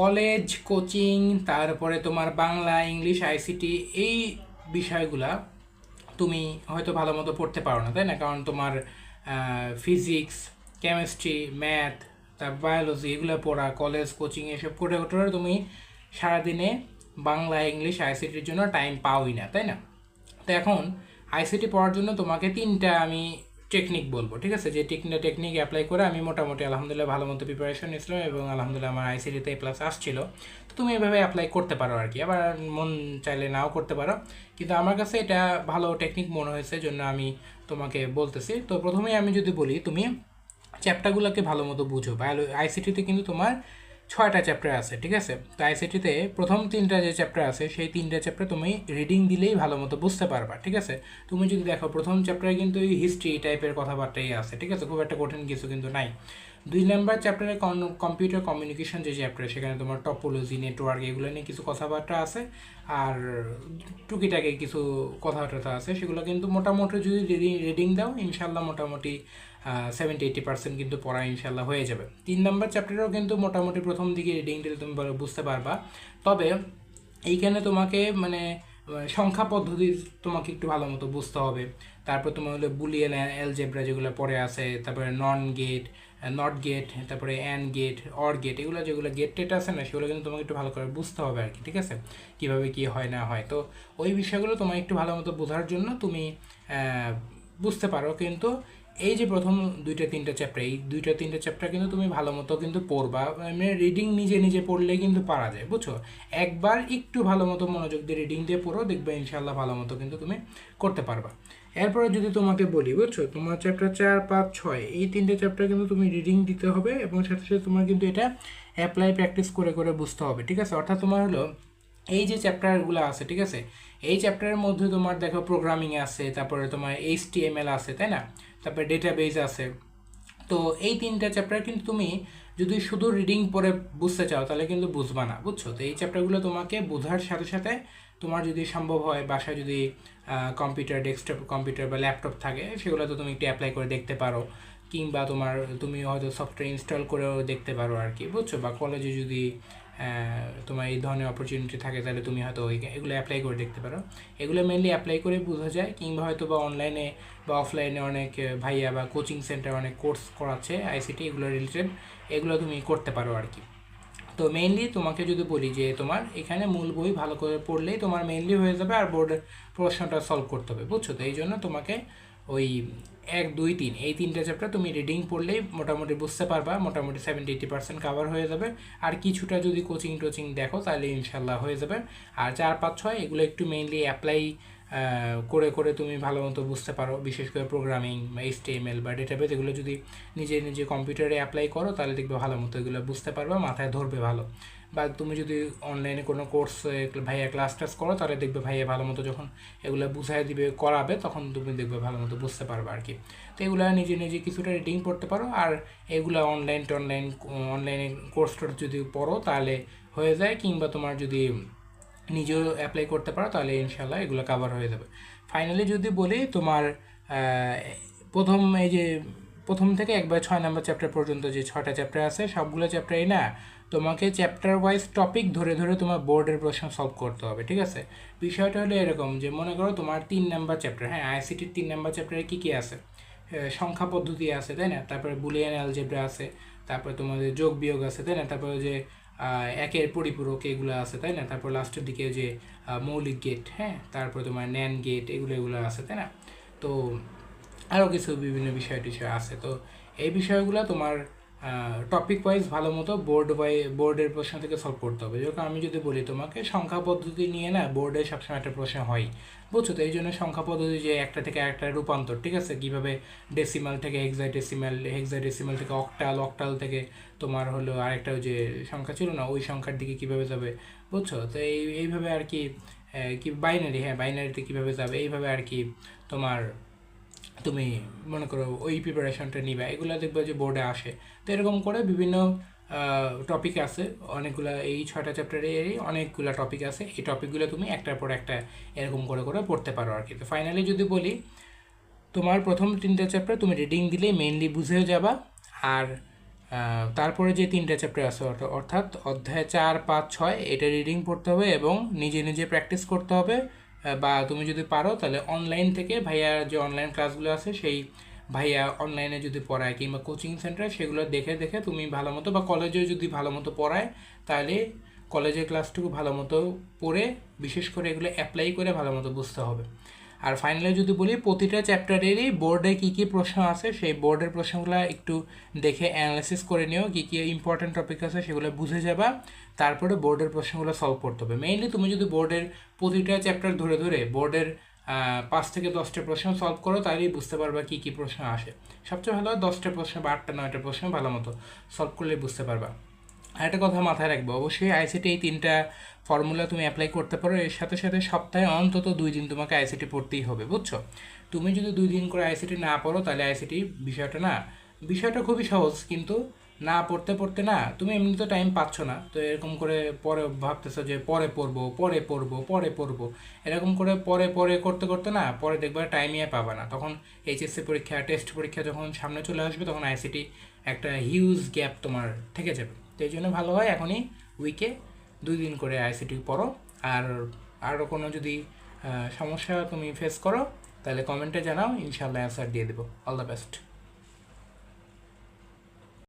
College coaching তারপরে তোমার Bangla English ICT এই বিষয়গুলা তুমি হয়তো ভালো মতো পড়তে পারো না, তাই না? কারণ তোমার ফিজিক্স কেমিস্ট্রি ম্যাথ তার বায়োলজি এগুলো পড়া কলেজ কোচিং এসব করে করে তুমি সারাদিনে বাংলা ইংলিশ আইসিটির জন্য টাইম পাওই না, তাই না? তো এখন আইসিটি পড়ার জন্য তোমাকে তিনটা আমি টেকনিক বলব, ঠিক আছে? যে টেকনিক টেকনিক অ্যাপ্লাই করে আমি মোটামুটি আলহামদুলিল্লাহ ভালো মতো প্রিপারেশন নিয়েছিলাম এবং আলহামদুলিল্লাহ আমার আইসিটিতে এ প্লাস আসছিল। তো তুমি এভাবে অ্যাপ্লাই করতে পারো আর কি আবার মন চাইলে নাও করতে পারো। কিন্তু আমার কাছে এটা ভালো টেকনিক মনে হয়েছে, জন্য আমি তোমাকে বলতেছি। তো প্রথমেই আমি যদি বলি, তুমি চ্যাপ্টারগুলোকে ভালো মতো বুঝো। বায়োলো আইসিটিতে কিন্তু তোমার ছয়টা চ্যাপ্টার আছে, ঠিক আছে? তো আইসিটিতে প্রথম তিনটা যে চ্যাপ্টার আছে, সেই তিনটা চ্যাপ্টার তুমি রিডিং দিলেই ভালো মতো বুঝতে পারবা, ঠিক আছে? তুমি যদি দেখো প্রথম চ্যাপ্টারে কিন্তু এই হিস্ট্রি টাইপের কথাবার্তাই আছে, ঠিক আছে? খুব একটা কঠিন কিছু কিন্তু নাই। দুই নাম্বার চ্যাপ্টারে কম্পিউটার কমিউনিকেশন যে চ্যাপ্টার সেখানে তোমার টপোলজি নেটওয়ার্ক এগুলো নিয়ে কিছু কথাবার্তা আছে। আর টুকিটাকে কিছু কথাবার্তা আছে, সেগুলো কিন্তু মোটামুটি যদি রিডিং রিডিং দাও ইনশাল্লাহ মোটামুটি সেভেন্টি এইটি পার্সেন্ট কিন্তু পড়া ইনশাল্লাহ হয়ে যাবে। তিন নম্বর চ্যাপ্টারেও কিন্তু মোটামুটি প্রথম দিকে রিডিং দিলে তুমি বুঝতে পারবা। তবে এইখানে তোমাকে মানে সংখ্যা পদ্ধতি তোমাকে একটু ভালো মতো বুঝতে হবে। তারপর তোমার হলো বুলিয়ান অ্যালজেব্রা যেগুলো পড়ে আছে, তারপরে নন গেট নট গেট তারপরে অ্যান গেট অর গেট এগুলো যেগুলো গেট টেট আছে না, সেগুলো কিন্তু তোমাকে একটু ভালো করে বুঝতে হবে আর কি, ঠিক আছে? কীভাবে কী হয় না হয়। তো ওই বিষয়গুলো তোমার একটু ভালো মতো বোঝার জন্য তুমি বুঝতে পারো। কিন্তু এই যে প্রথম দুইটা, তিনটা চ্যাপ্টার এই দুইটা, তিনটা চ্যাপ্টার কিন্তু তুমি ভালো মতো কিন্তু পড়বা। মানে রিডিং নিজে নিজে পড়লে কিন্তু পারা যায়, বুঝছ? একবার একটু ভালো মতো মনোযোগ দিয়ে রিডিং দিয়ে পড়ো, দেখবে ইনশাল্লাহ ভালো মতো কিন্তু তুমি করতে পারবা। এরপরে যদি তোমাকে বলি, বুঝছ? তোমার চ্যাপ্টার চার পাঁচ ছয়, এই তিনটে চ্যাপ্টার কিন্তু তুমি রিডিং দিতে হবে এবং সাথে সাথে তোমার কিন্তু এটা অ্যাপ্লাই প্র্যাকটিস করে করে বুঝতে হবে, ঠিক আছে? অর্থাৎ তোমার হলো এই যে চ্যাপ্টারগুলো আছে, ঠিক আছে? এই চ্যাপ্টারের মধ্যে তোমার দেখো প্রোগ্রামিং আছে, তারপরে তোমার এইচ টি এম এল আছে, তাই না? তারপরে ডেটাবেজ আছে। তো এই তিনটা চ্যাপ্টার কিন্তু তুমি যদি শুধু রিডিং পড়ে বুঝতে চাও, তাহলে কিন্তু বুঝবা না, বুঝছ? তো এই চ্যাপ্টারগুলো তোমাকে বোঝার সাথে সাথে তোমার যদি সম্ভব হয়, বাসায় যদি কম্পিউটার ডেস্কটপ কম্পিউটার বা ল্যাপটপ থাকে সেগুলো তো তুমি একটু অ্যাপ্লাই করে দেখতে পারো। কিংবা তোমার, তুমি হয়তো সফটওয়্যার ইনস্টল করেও দেখতে পারো আর কি, বুঝছ? বা কলেজে যদি তোমার এই ধরনের অপরচুনিটি থাকে, তাহলে তুমি হয়তো এগুলো অ্যাপ্লাই করে দেখতে পারো। এগুলো মেনলি অ্যাপ্লাই করে বোঝা যায়, কিংবা হয়তো বা অনলাইনে বা অফলাইনে অনেক ভাইয়া বা কোচিং সেন্টার অনেক কোর্স করাচ্ছে আইসিটি এগুলো রিলেটেড এগুলো তুমি করতে পারো আর কি। তো মেইনলি তোমাকে যদি বলি যে তোমার এখানে মূল বই ভালো করে পড়লেই তোমার মেইনলি হয়ে যাবে আর বোর্ডের প্রশ্নটা সলভ করতে হবে, বুঝছ? তো এই জন্য তোমাকে ওই এক, দুই, তিন। এই তিনটে চ্যাপ্টার তুমি রিডিং পড়লেই মোটামুটি বুঝতে পারবা, মোটামুটি সেভেন্টি এইটি পার্সেন্ট কাভার হয়ে যাবে। আর কিছুটা যদি কোচিং টোচিং দেখো তাহলে ইনশাল্লাহ হয়ে যাবে। আর চার, পাঁচ, ছয়, এগুলো একটু মেইনলি অ্যাপ্লাই করে করে তুমি ভালো মতো বুঝতে পারো। বিশেষ করে প্রোগ্রামিং বা এইচটিএমএল বা ডেটাবেস এগুলো যদি নিজে নিজে কম্পিউটারে অ্যাপ্লাই করো তাহলে দেখবে ভালো মতো এগুলো বুঝতে পারবে, মাথায় ধরবে ভালো। বা তুমি যদি অনলাইনে কোনো কোর্স ভাইয়া ক্লাস টাস করো তাহলে দেখবে ভাইয়া ভালো মতো যখন এগুলো বুঝাই দিবে, করাবে, তখন তুমি দেখবে ভালো মতো বুঝতে পারবে আর কি। তো এগুলো নিজে নিজে কিছুটা রিডিং পড়তে পারো। আর এগুলো অনলাইন টনলাইন অনলাইনে কোর্স টোর্স যদি পড়ো, তাহলে হয়ে যায়। কিংবা তোমার যদি নিজেও অ্যাপ্লাই করতে পারো, তাহলে ইনশাল্লাহ এগুলো কাভার হয়ে যাবে। ফাইনালি যদি বলি, তোমার প্রথম এই যে, প্রথম থেকে একবার ছয় নম্বর চ্যাপ্টার পর্যন্ত যে ছয়টা চ্যাপ্টার আছে, সবগুলো চ্যাপ্টারই না তোমাকে চ্যাপ্টার ওয়াইজ টপিক ধরে ধরে তোমার বোর্ডের প্রশ্ন সলভ করতে হবে, ঠিক আছে? বিষয়টা হলো এরকম যে, মনে করো তোমার তিন নাম্বার চ্যাপ্টার হ্যাঁ আইসিটির তিন নাম্বার চ্যাপ্টারে কী কী আছে? সংখ্যা পদ্ধতি আছে, তাই না? তারপরে বুলিয়ান অ্যালজেব্রা আছে, তারপরে তোমাদের যোগ বিয়োগ আছে, তাই না? তারপরে যে একের পরিপূরক এগুলো আছে, তাই না? তারপর লাস্টের দিকে যে মৌলিক গেট হ্যাঁ? তারপর তোমার ন্যান গেট এগুলো এগুলো আছে, তাই না? তো আরও কিছু বিভিন্ন বিষয় টিষয় আছে। তো এই বিষয়গুলো তোমার টপিক ওয়াইজ ভালো মতো বোর্ড ওয়াই বোর্ডের প্রশ্ন থেকে সলভ করতে হবে। যেরকম আমি যদি বলি তোমাকে, সংখ্যা পদ্ধতি নিয়ে না বোর্ডে সবসময় একটা প্রশ্ন হয়। বুঝছ তো? এই জন্য সংখ্যা পদ্ধতি যে একটা থেকে একটা রূপান্তর, ঠিক আছে? কীভাবে ডেসিমাল থেকে হেক্সাডেসিমাল হেক্সাডেসিমাল থেকে অক্টাল অক্টাল থেকে তোমার হলো আরেকটা যে সংখ্যা ছিল না, ওই সংখ্যার দিকে কীভাবে যাবে? বুঝছ? তো এই, এইভাবে আর কি কি বাইনারি হ্যাঁ বাইনারিতে কীভাবে যাবে? এইভাবে আর কি তোমার তুমি মনে করো ওই প্রিপারেশনটা নিবা, এগুলো দেখবে যে বোর্ডে আসে। তো এরকম করে বিভিন্ন টপিক আছে। অনেকগুলো এই ছয়টা চ্যাপ্টারেরই অনেকগুলো টপিক আছে। এই টপিকগুলো তুমি একটার পর একটা এরকম করে করে পড়তে পারো আর কি। তো ফাইনালি যদি বলি, তোমার প্রথম তিনটে চ্যাপ্টার তুমি রিডিং দিলে মেইনলি বুঝেও যাবা। আর তারপরে যে তিনটা চ্যাপ্টার আছে, অর্থ- অর্থাৎ অধ্যায় চার, পাঁচ, ছয়, এটা রিডিং পড়তে হবে এবং নিজে নিজে প্র্যাকটিস করতে হবে। বা তুমি যদি পারো, তাহলে অনলাইন থেকে ভাইয়ার যে অনলাইন ক্লাসগুলো আছে, সেই ভাইয়া অনলাইনে যদি পড়ায় কিংবা কোচিং সেন্টার সেগুলো দেখে দেখে তুমি ভালো মতো বা কলেজে যদি ভালো মতো পড়ায়, তাহলে কলেজের ক্লাসটুকু ভালো মতো পড়ে, বিশেষ করে এগুলো অ্যাপ্লাই করে ভালো মতো বুঝতে হবে। আর ফাইনালি যদি বলি, প্রতিটা চ্যাপ্টারেরই বোর্ডে কী কী প্রশ্ন আছে, সেই বোর্ডের প্রশ্নগুলো একটু দেখে অ্যানালাইসিস করে নিও, কী কী ইম্পর্টেন্ট টপিক আছে সেগুলো বুঝে যাবা, তারপরে বোর্ডের প্রশ্নগুলো সলভ করতে হবে। মেইনলি তুমি যদি বোর্ডের প্রতিটা চ্যাপ্টার ধরে ধরে বোর্ডের পাঁচ থেকে দশটা প্রশ্ন সলভ করো তাহলেই বুঝতে পারবা কী কী প্রশ্ন আসে। সবচেয়ে ভালো দশটা প্রশ্ন বা আটটা, নয়টা প্রশ্ন ভালো মতো সলভ করলে বুঝতে পারবা। একটা কথা মাথায় রাখবে, অবশ্যই আইসিটি এই তিনটা ফর্মুলা তুমি অ্যাপ্লাই করতে পারো। এর সাথে সাথে সপ্তাহে অন্তত দুই দিন তোমাকে আইসিটি পড়তেই হবে, বুঝছ? তুমি যদি দুই দিন করে আইসিটি না পড়ো, তাহলে আইসিটি বিষয়টা না, বিষয়টা খুবই সহজ, কিন্তু না পড়তে পড়তে না, তুমি এমনি তো টাইম পাচ্ছ না। তো এরকম করে পরে ভাবতেছো যে পরে পড়ব পরে পড়ব পরে পড়ব। এরকম করে পরে পরে করতে করতে না, পরে দেখবে টাইমই আর পাবা না। তখন এইচএসসি পরীক্ষা টেস্ট পরীক্ষা যখন সামনে চলে আসবে, তখন আইসিটি একটা হিউজ গ্যাপ তোমার থেকে যাবে। তো এই জন্য ভালো হয় এখনই উইকে দুই দিন করে আইসিটি পড়ো। আর আরও কোনো যদি সমস্যা তুমি ফেস করো, তাহলে কমেন্টে জানাও ইনশাল্লাহ অ্যান্সার দিয়ে দেবো। All the best